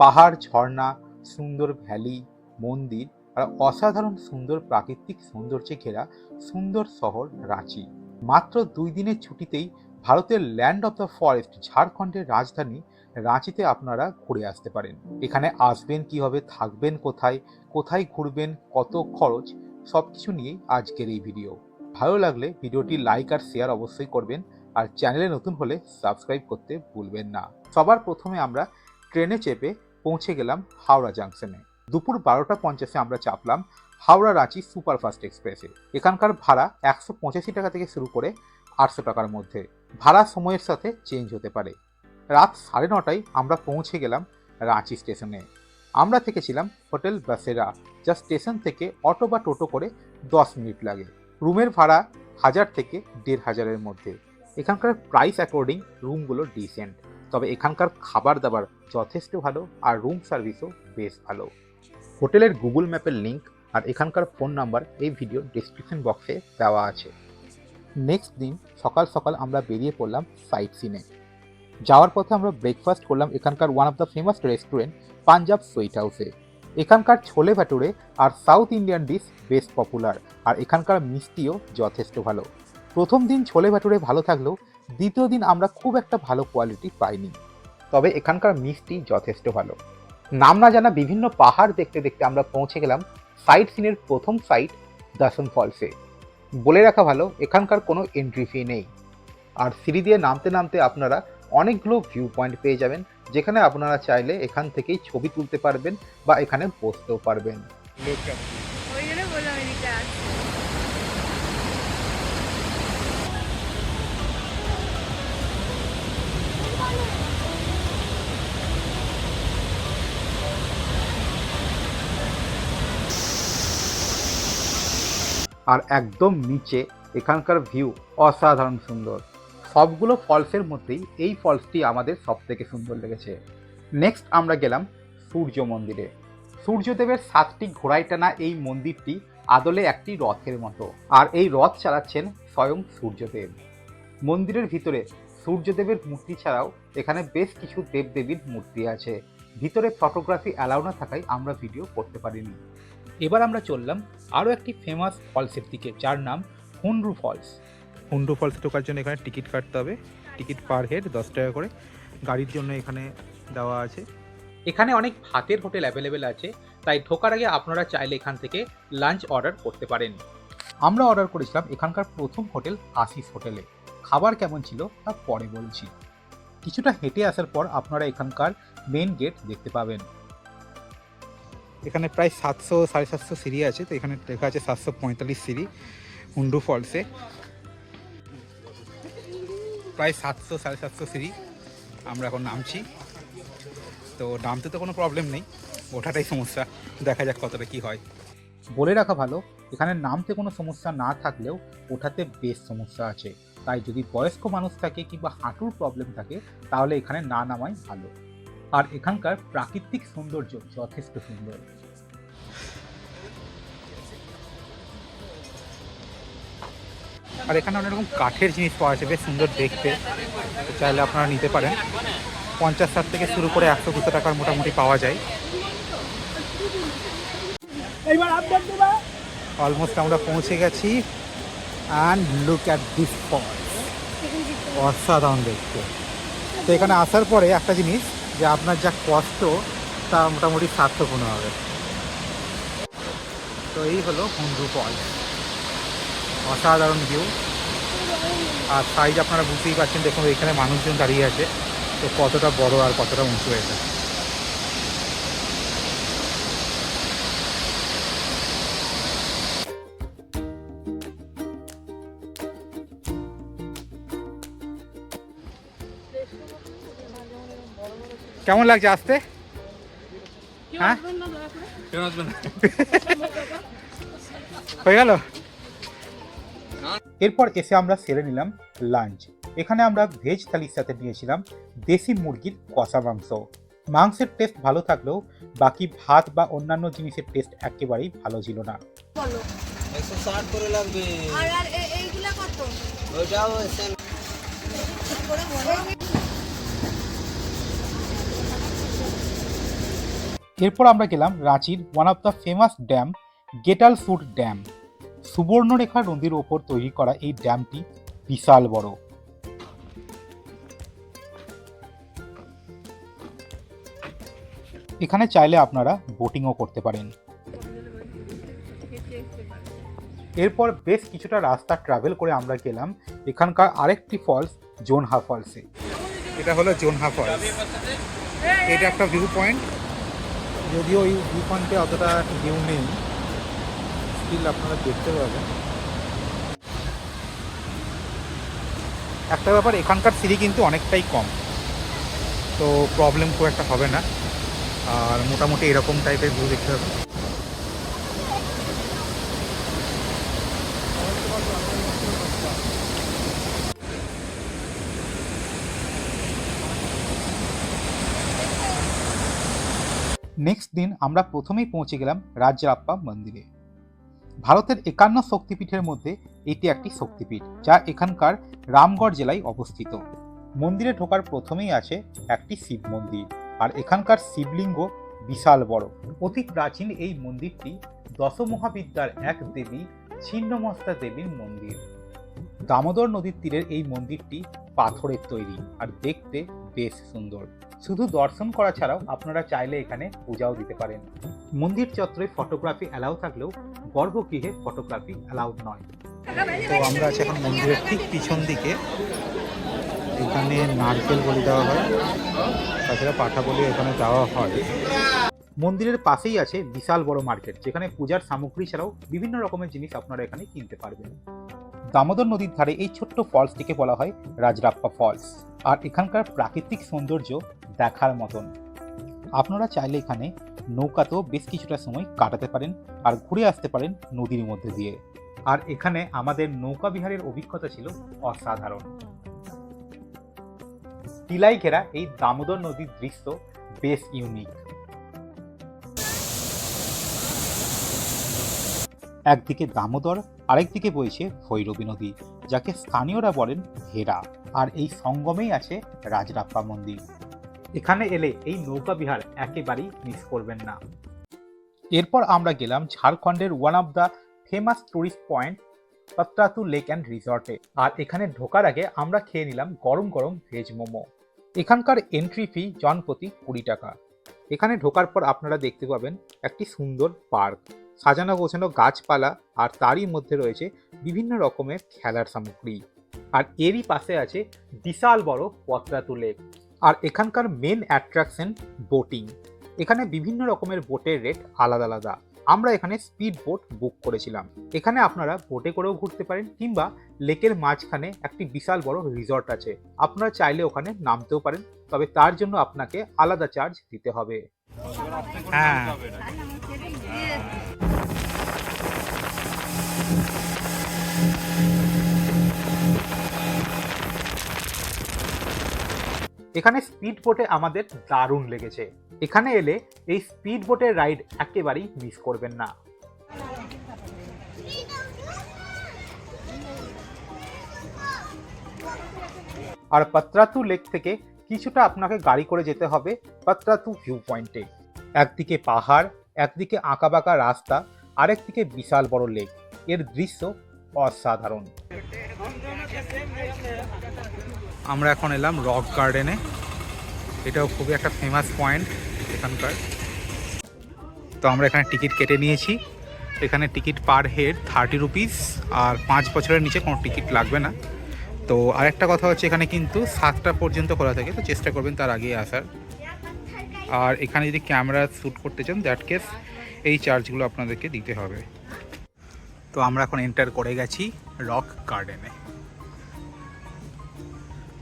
পাহাড়, ঝর্ণা, সুন্দর ভ্যালি, মন্দির আর অসাধারণ সুন্দর প্রাকৃতিক সৌন্দর্যে ঘেরা সুন্দর শহর রাঁচি। মাত্র দুই দিনের ছুটিতেই ভারতের ল্যান্ড অফ দ্য ফরেস্ট, ঝাড়খণ্ডের রাজধানী রাঁচিতে আপনারা ঘুরে আসতে পারেন। এখানে আসবেন কীভাবে থাকবেন কোথায় কোথায় ঘুরবেন, কত খরচ সব কিছু নিয়েই আজকের এই ভিডিও। ভালো লাগলে ভিডিওটি লাইক আর শেয়ার অবশ্যই করবেন আর চ্যানেলে নতুন হলে সাবস্ক্রাইব করতে ভুলবেন না। সবার প্রথমে আমরা ট্রেনে চেপে পৌঁছে গেলাম হাওড়া জাংশনে। দুপুর বারোটা পঞ্চাশে আমরা চাপলাম হাওড়া রাঁচি সুপারফাস্ট এক্সপ্রেসে। এখানকার ভাড়া একশো পঁচাশি টাকা থেকে শুরু করে আটশো টাকার মধ্যে। ভাড়া সময়ের সাথে চেঞ্জ হতে পারে। রাত সাড়ে নটায় আমরা পৌঁছে গেলাম রাঁচি স্টেশনে। আমরা থেকেছিলাম হোটেল বাসেরা, যা স্টেশন থেকে অটো বা টোটো করে দশ মিনিট লাগে। রুমের ভাড়া হাজার থেকে দেড় হাজারের মধ্যে। এখানকার প্রাইস অ্যাকর্ডিং রুমগুলো ডিসেন্ট তবে এখানকার খাবার দাবার যথেষ্ট ভালো আর রুম সার্ভিসও বেশ ভালো। হোটেলের গুগল ম্যাপের লিঙ্ক আর এখানকার ফোন নাম্বার এই ভিডিও ডিসক্রিপশন বক্সে দেওয়া আছে। নেক্সট দিন সকাল সকাল আমরা বেরিয়ে পড়লাম সাইট সিনে যাওয়ার পথে আমরা ব্রেকফাস্ট করলাম এখানকার one of the famous restaurant Punjab sweet হাউসে এখানকার ছোলে ভাটুরে আর সাউথ ইন্ডিয়ান ডিশ বেশ পপুলার আর এখানকার মিষ্টিও যথেষ্ট ভালো। প্রথম দিন ছোলে ভাটুরে ভালো থাকলেও দ্বিতীয় দিন আমরা খুব একটা ভালো কোয়ালিটি পাইনি। তবে এখানকার মিষ্টি যথেষ্ট ভালো। নাম না জানা বিভিন্ন পাহাড় দেখতে দেখতে আমরা পৌঁছে গেলাম সাইট সিনের প্রথম সাইট দশম ফলসে বলে রাখা ভালো, এখানকার কোনো এন্ট্রি ফি নেই। আর সিঁড়ি দিয়ে নামতে নামতে আপনারা অনেকগুলো ভিউ পয়েন্ট পেয়ে যাবেন, যেখানে আপনারা চাইলে এখান থেকেই ছবি তুলতে পারবেন বা এখানে বসতেও পারবেন ওই জন্য বললাম এদিকে আসতে আর একদম নিচে এখানকার ভিউ অসাধারণ সুন্দর। সবগুলো ফলসের মধ্যেই এই ফলসটি আমাদের সব থেকে সুন্দর লেগেছে। নেক্সট আমরা গেলাম সূর্য মন্দিরে। সূর্যদেবের সাতটি ঘোড়ায় টানা এই মন্দিরটি আদলে একটি রথের মতো, আর এই রথ চালাচ্ছেন স্বয়ং সূর্যদেব। মন্দিরের ভিতরে সূর্যদেবের মূর্তি ছাড়াও এখানে বেশ কিছু দেবদেবীর মূর্তি আছে। ভিতরে ফটোগ্রাফি অ্যালাউ না থাকায় আমরা ভিডিও করতে পারিনি। এবার আমরা চললাম আরও একটি ফেমাস ফলসের দিকে যার নাম হুন্ড্রু ফলস হুন্ডু ফলসে ঢোকার জন্য এখানে টিকিট কাটতে হবে। টিকিট পার হেড দশ টাকা করে। গাড়ির জন্য এখানে দেওয়া আছে। এখানে অনেক ভাতের হোটেল অ্যাভেলেবেল আছে তাই ঢোকার আগে আপনারা চাইলে এখান থেকে লাঞ্চ অর্ডার করতে পারেন। আমরা অর্ডার করেছিলাম এখানকার প্রথম হোটেল আশিস হোটেলে খাবার কেমন ছিল তা পরে বলছি। কিছুটা হেঁটে আসার পর আপনারা এখানকার মেন গেট দেখতে পাবেন। এখানে প্রায় সাতশো, সাড়ে সাতশো সিঁড়ি আছে, তো এখানে লেখা আছে সাতশো পঁয়তাল্লিশ সিঁড়ি হুন্ডু ফলসে। প্রায় সাতশো, সাড়ে সাতশো সিঁড়ি আমরা এখন নামছি। তো নামতে তো কোনো প্রবলেম নেই, ওঠাটাই সমস্যা, দেখা যাক কতটা কি হয়। বলে রাখা ভালো, এখানে নামতে কোনো সমস্যা না থাকলেও ওঠাতে বেশ সমস্যা আছে। তাই যদি বয়স্ক মানুষ থাকে কিংবা হাঁটুর প্রবলেম থাকে, তাহলে এখানে না নামাই ভালো। আর এখানকার প্রাকৃতিক সৌন্দর্য যথেষ্ট সুন্দর। আর এখানে অনেক রকম কাঠের জিনিস পাওয়া আছে বেশ সুন্দর দেখতে। চাইলে আপনারা নিতে পারেন। পঞ্চাশ ষাট থেকে শুরু করে একশো দুশো টাকার মোটামুটি পাওয়া যায়। অলমোস্ট আমরা পৌঁছে গেছি। অ্যান্ড লুক অ্যাট দিস অসাধারণ দেখতে। তো এখানে আসার পরে একটা জিনিস যে আপনার যা কষ্ট, তা মোটামুটি স্বার্থপূর্ণ হবে। তো এই হলো হুন্ডু ফল অসাধারণ ভিউ আর সাইজ আপনারা বুঝতেই পারছেন, দেখুন এখানে মানুষজন দাঁড়িয়ে আছে। তো কতটা বড় আর কতটা উঁচু এটা কেমন লাগছে আসতে হ্যাঁ হয়ে গেল এরপর এসে আমরা সেরে নিলাম লাঞ্চ এখানে আমরা ভেজ থালির সাথে নিয়েছিলাম দেশি মুরগির কষা মাংস মাংসের টেস্ট ভালো থাকলেও বাকি ভাত বা অন্যান্য জিনিসের টেস্ট একেবারেই ভালো ছিল না করে লাগবে আর আর এইগুলা কত ওইটাও সেম ঠিক করে বলো এরপর আমরা গেলাম রাঁচির one of the famous dam Getalsud dam Subarnarekha নদীর ওপর তৈরি করা এই ড্যামটি বিশাল বড়। এখানে চাইলে আপনারা বোটিংও করতে পারেন। এরপর বেশ কিছুটা রাস্তা ট্রাভেল করে আমরা গেলাম এখানকার আরেকটি ফলস জোনহা ফলসে এটা হলো জোনহা ফলস এটা একটা ভিউ পয়েন্ট যদিও এই ভিউ পয়েন্টে অতটা ভিউ নেই স্টিল আপনারা দেখতে পাবেন। একটা ব্যাপার, এখানকার সিঁড়ি কিন্তু অনেকটাই কম, তো প্রবলেম খুব একটা হবে না। আর মোটামুটি এরকম টাইপের ভিউ দেখতে হবে নেক্সট দিন আমরা প্রথমেই পৌঁছে গেলাম রাজরাপ্পা মন্দিরে। ভারতের একান্ন শক্তিপীঠের মধ্যে এটি একটি শক্তিপীঠ, যা এখানকার রামগড় জেলায় অবস্থিত। মন্দিরে ঢোকার প্রথমেই আছে একটি শিব মন্দির, আর এখানকার শিবলিঙ্গ বিশাল বড়। অতি প্রাচীন এই মন্দিরটি দশমহাবিদ্যার এক দেবী ছিন্নমস্তা দেবীর মন্দির। দামোদর নদীর তীরের এই মন্দিরটি পাথরের তৈরি, আর দেখতে বেশ সুন্দর। শুধু দর্শন করা ছাড়াও আপনারা চাইলে এখানে পূজাও দিতে পারেন। মন্দির চত্বরে ফটোগ্রাফি অ্যালাউ থাকলেও গর্ভগৃহে ফটোগ্রাফি অ্যালাউড নয়। তো আমরা আছি এখন মন্দিরের ঠিক পিছন দিকে। এখানে নারকেল বলি দেওয়া হয় তাছাড়া পাঠা বলি এখানে দেওয়া হয়। মন্দিরের পাশেই আছে বিশাল বড় মার্কেট যেখানে পূজার সামগ্রী ছাড়াও বিভিন্ন রকমের জিনিস আপনারা এখানে কিনতে পারবেন। দামোদর নদীর ধারে এই ছোট্ট ফলসটিকে বলা হয় রাজরাপ্পা ফলস। আর এখানকার প্রাকৃতিক সৌন্দর্য দেখার মতন। আপনারা চাইলে এখানে নৌকাতেও বেশ কিছুটা সময় কাটাতে পারেন আর ঘুরে আসতে পারেন নদীর মধ্যে দিয়ে। আর এখানে আমাদের নৌকা বিহারের অভিজ্ঞতা ছিল অসাধারণ। টিলাই ঘেরা এই দামোদর নদীর দৃশ্য বেশ ইউনিক একদিকে দামোদর, আরেকদিকে বইছে ভৈরবী নদী, যাকে স্থানীয়রা বলেন হেরা আর এই সঙ্গমেই আছে রাজরাপ্পা মন্দির। এখানে এলে এই নৌকা বিহার একেবারেই মিস করবেন না। এরপর আমরা গেলাম ঝাড়খণ্ডের one of the famous tourist point Patratu lake and রিসর্টে আর এখানে ঢোকার আগে আমরা খেয়ে নিলাম গরম গরম ভেজ মোমো। এখানকার এন্ট্রি ফি জনপ্রতি কুড়ি টাকা। এখানে ঢোকার পর আপনারা দেখতে পাবেন একটি সুন্দর পার্ক। সাজানো গোছানো গাছপালা আর তারই মধ্যে রয়েছে বিভিন্ন রকমের খেলার সামগ্রী। আর এরই পাশে আছে বিশাল বড় পত্রাতু লেক আর এখানকার মেন অ্যাট্রাকশন বোটিং এখানে বিভিন্ন রকমের বোটের রেট আলাদা আলাদা। আমরা এখানে স্পিড বোট বুক করেছিলাম। এখানে আপনারা বোটে করেও ঘুরতে পারেন কিংবা লেকের মাঝখানে একটি বিশাল বড় রিসর্ট আছে। আপনারা চাইলে ওখানে নামতেও পারেন, তবে তার জন্য আপনাকে আলাদা চার্জ দিতে হবে। হ্যাঁ। এখানে স্পিড বোটে আমাদের দারুণ লেগেছে। এখানে এলে এই স্পিড বোটের রাইড একেবারেই মিস করবেন না। আর পাত্রাতু লেক থেকে কিছুটা আপনাকে গাড়ি করে যেতে হবে পাত্রাতু ভিউ পয়েন্টে একদিকে পাহাড়, একদিকে আঁকাবাঁকা রাস্তা, আরেকদিকে বিশাল বড় লেক এর দৃশ্য অসাধারণ। আমরা এখন এলাম রক গার্ডেনে। এটাও খুবই একটা ফেমাস পয়েন্ট এখানকার। তো আমরা এখানে টিকিট কেটে নিয়েছি। এখানে ticket per head thirty rupees আর পাঁচ বছরের নিচে কোনো টিকিট লাগবে না। তো আরেকটা কথা হচ্ছে এখানে কিন্তু সাতটা পর্যন্ত খোলা থাকে, তো চেষ্টা করবেন তার আগে আসার। আর এখানে যদি ক্যামেরা শ্যুট করতে চান দ্যাট কেস এই চার্জগুলো আপনাদেরকে দিতে হবে। তো আমরা এখন এন্টার করে গেছি রক গার্ডেনে।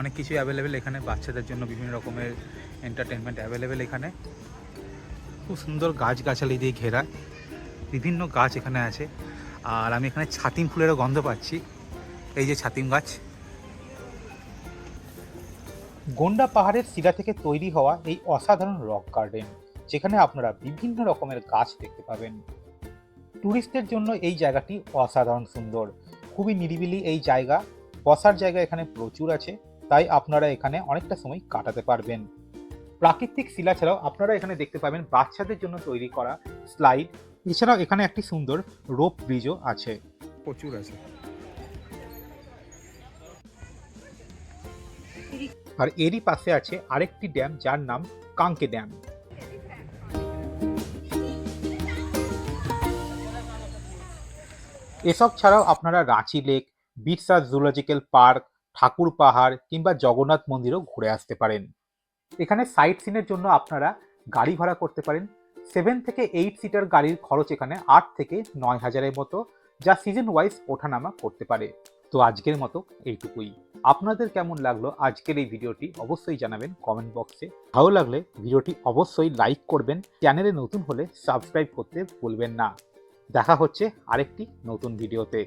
অনেক কিছুই অ্যাভেলেবেল এখানে, বাচ্চাদের জন্য বিভিন্ন রকমের এন্টারটেনমেন্ট অ্যাভেলেবেল এখানে। খুব সুন্দর গাছগাছালি দিয়ে ঘেরা, বিভিন্ন গাছ এখানে আছে। আর আমি এখানে ছাতিম ফুলেরও গন্ধ পাচ্ছি, এই যে ছাতিম গাছ। গন্ডা পাহাড়ের শিলা থেকে তৈরি হওয়া এই অসাধারণ রক গার্ডেন যেখানে আপনারা বিভিন্ন রকমের গাছ দেখতে পাবেন। ট্যুরিস্টদের জন্য এই জায়গাটি অসাধারণ সুন্দর। খুবই নিরিবিলি এই জায়গা, বসার জায়গা এখানে প্রচুর আছে। তাই আপনারা এখানে অনেকটা সময় কাটাতে পারবেন। প্রাকৃতিক শিলা ছাড়াও আপনারা এখানে দেখতে পাবেন বাচ্চাদের জন্য তৈরি করা স্লাইড। এছাড়াও এখানে একটি সুন্দর রোপ ব্রিজও আছে। প্রচুর আছে। আর এরই পাশে আছে আরেকটি ড্যাম যার নাম কাঙ্কে ড্যাম। এসব ছাড়াও আপনারা Ranchi lake Birsa zoological park Thakur Pahar কিংবা জগন্নাথ মন্দিরও ঘুরে আসতে পারেন। এখানে সাইট সিনের জন্য আপনারা গাড়ি ভাড়া করতে পারেন। সেভেন থেকে এইট সিটার গাড়ির খরচ এখানে আট থেকে নয় হাজারের মতো, যা সিজন ওয়াইজ ওঠানামা করতে পারে। তো আজকের মতো এইটুকুই। আপনাদের কেমন লাগল আজকের এই ভিডিওটি অবশ্যই জানাবেন কমেন্ট বক্সে ভালো লাগলে ভিডিওটি অবশ্যই লাইক করবেন। চ্যানেলে নতুন হলে সাবস্ক্রাইব করতে ভুলবেন না। দেখা হচ্ছে আরেকটি নতুন ভিডিওতে।